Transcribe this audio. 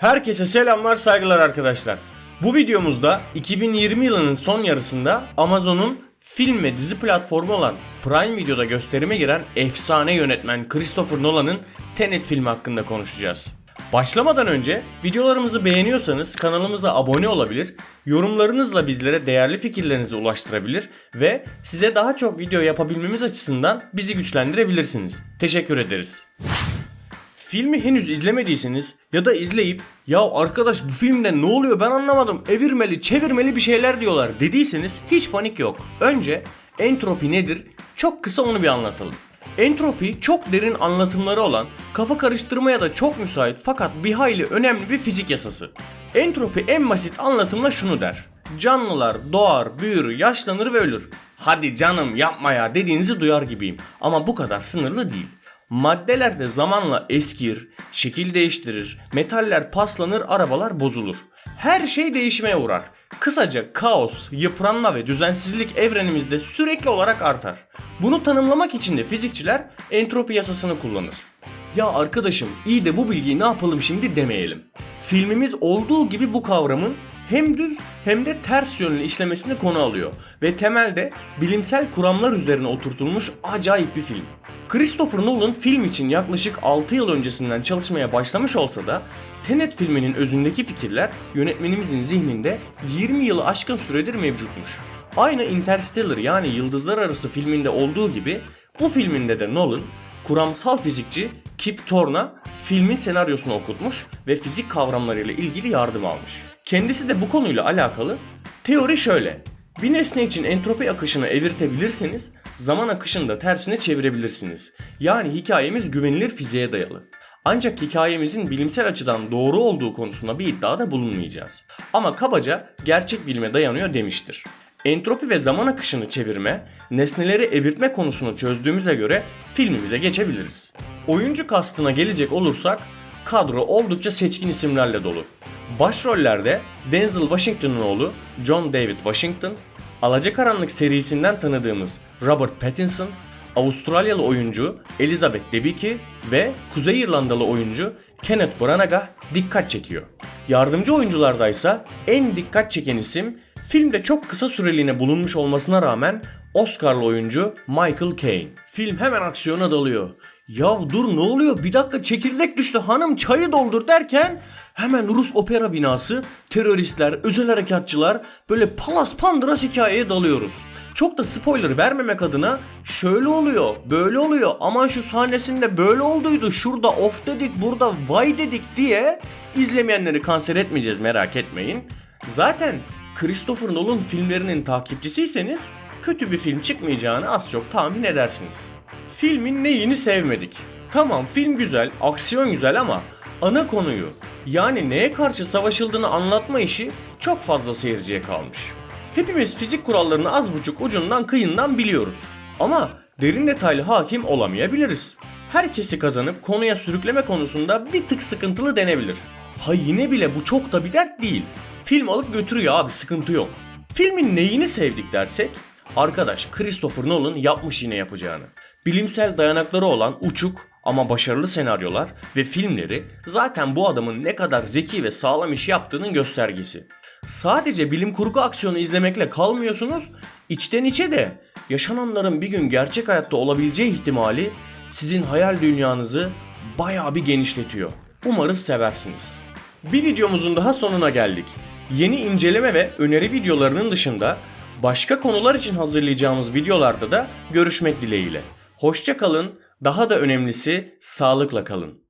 Herkese selamlar saygılar arkadaşlar. Bu videomuzda 2020 yılının son yarısında Amazon'un film ve dizi platformu olan Prime Video'da gösterime giren efsane yönetmen Christopher Nolan'ın Tenet filmi hakkında konuşacağız. Başlamadan önce videolarımızı beğeniyorsanız kanalımıza abone olabilir, yorumlarınızla bizlere değerli fikirlerinizi ulaştırabilir ve size daha çok video yapabilmemiz açısından bizi güçlendirebilirsiniz. Teşekkür ederiz. Filmi henüz izlemediyseniz ya da izleyip ya arkadaş bu filmde ne oluyor ben anlamadım evirmeli çevirmeli bir şeyler diyorlar dediyseniz hiç panik yok. Önce entropi nedir çok kısa onu bir anlatalım. Entropi çok derin anlatımları olan, kafa karıştırmaya da çok müsait fakat bir hayli önemli bir fizik yasası. Entropi en basit anlatımla şunu der. Canlılar doğar, büyür, yaşlanır ve ölür. Hadi canım yapma ya dediğinizi duyar gibiyim ama bu kadar sınırlı değil. Maddeler de zamanla eskir, şekil değiştirir, metaller paslanır, arabalar bozulur. Her şey değişmeye uğrar. Kısaca kaos, yıpranma ve düzensizlik evrenimizde sürekli olarak artar. Bunu tanımlamak için de fizikçiler entropi yasasını kullanır. Ya arkadaşım iyi de bu bilgiyi ne yapalım şimdi demeyelim. Filmimiz olduğu gibi bu kavramın hem düz hem de ters yönlü işlemesini konu alıyor ve temelde bilimsel kuramlar üzerine oturtulmuş acayip bir film. Christopher Nolan film için yaklaşık 6 yıl öncesinden çalışmaya başlamış olsa da Tenet filminin özündeki fikirler yönetmenimizin zihninde 20 yılı aşkın süredir mevcutmuş. Aynı Interstellar yani Yıldızlar Arası filminde olduğu gibi bu filminde de Nolan kuramsal fizikçi Kip Thorne'a filmin senaryosunu okutmuş ve fizik kavramlarıyla ilgili yardım almış. Kendisi de bu konuyla alakalı teori şöyle. Bir nesne için entropi akışını evirtebilirseniz zaman akışını da tersine çevirebilirsiniz. Yani hikayemiz güvenilir fiziğe dayalı. Ancak hikayemizin bilimsel açıdan doğru olduğu konusunda bir iddiada bulunmayacağız. Ama kabaca gerçek bilime dayanıyor demiştir. Entropi ve zaman akışını çevirme, nesneleri evirtme konusunu çözdüğümüze göre filmimize geçebiliriz. Oyuncu kastına gelecek olursak kadro oldukça seçkin isimlerle dolu. Başrollerde Denzel Washington'ın oğlu John David Washington, Alacakaranlık serisinden tanıdığımız Robert Pattinson, Avustralyalı oyuncu Elizabeth Debicki ve Kuzey İrlandalı oyuncu Kenneth Branagh dikkat çekiyor. Yardımcı oyunculardaysa en dikkat çeken isim filmde çok kısa süreliğine bulunmuş olmasına rağmen Oscar'lı oyuncu Michael Caine. Film hemen aksiyona dalıyor. Ya dur ne oluyor bir dakika çekirdek düştü hanım çayı doldur derken hemen Rus opera binası, teröristler, özel harekatçılar böyle palas pandıras hikayeye dalıyoruz. Çok da spoiler vermemek adına şöyle oluyor, böyle oluyor, aman şu sahnesinde böyle olduydu, şurada of dedik, burada vay dedik diye izlemeyenleri kanser etmeyeceğiz merak etmeyin. Zaten Christopher Nolan filmlerinin takipçisiyseniz kötü bir film çıkmayacağını az çok tahmin edersiniz. Filmin neyini sevmedik? Tamam film güzel, aksiyon güzel ama ana konuyu yani neye karşı savaşıldığını anlatma işi çok fazla seyirciye kalmış. Hepimiz fizik kurallarını az buçuk ucundan kıyından biliyoruz. Ama derin detaylı hakim olamayabiliriz. Herkesi kazanıp konuya sürükleme konusunda bir tık sıkıntılı denebilir. Ha yine bile bu çok da bir dert değil. Film alıp götürüyor abi sıkıntı yok. Filmin neyini sevdik dersek Arkadaş Christopher Nolan yapmış yine yapacağını. Bilimsel dayanakları olan uçuk ama başarılı senaryolar ve filmleri zaten bu adamın ne kadar zeki ve sağlam iş yaptığının göstergesi. Sadece bilim kurgu aksiyonu izlemekle kalmıyorsunuz, içten içe de yaşananların bir gün gerçek hayatta olabileceği ihtimali sizin hayal dünyanızı bayağı bir genişletiyor. Umarız seversiniz. Bir videomuzun daha sonuna geldik. Yeni inceleme ve öneri videolarının dışında başka konular için hazırlayacağımız videolarda da görüşmek dileğiyle. Hoşça kalın, daha da önemlisi sağlıkla kalın.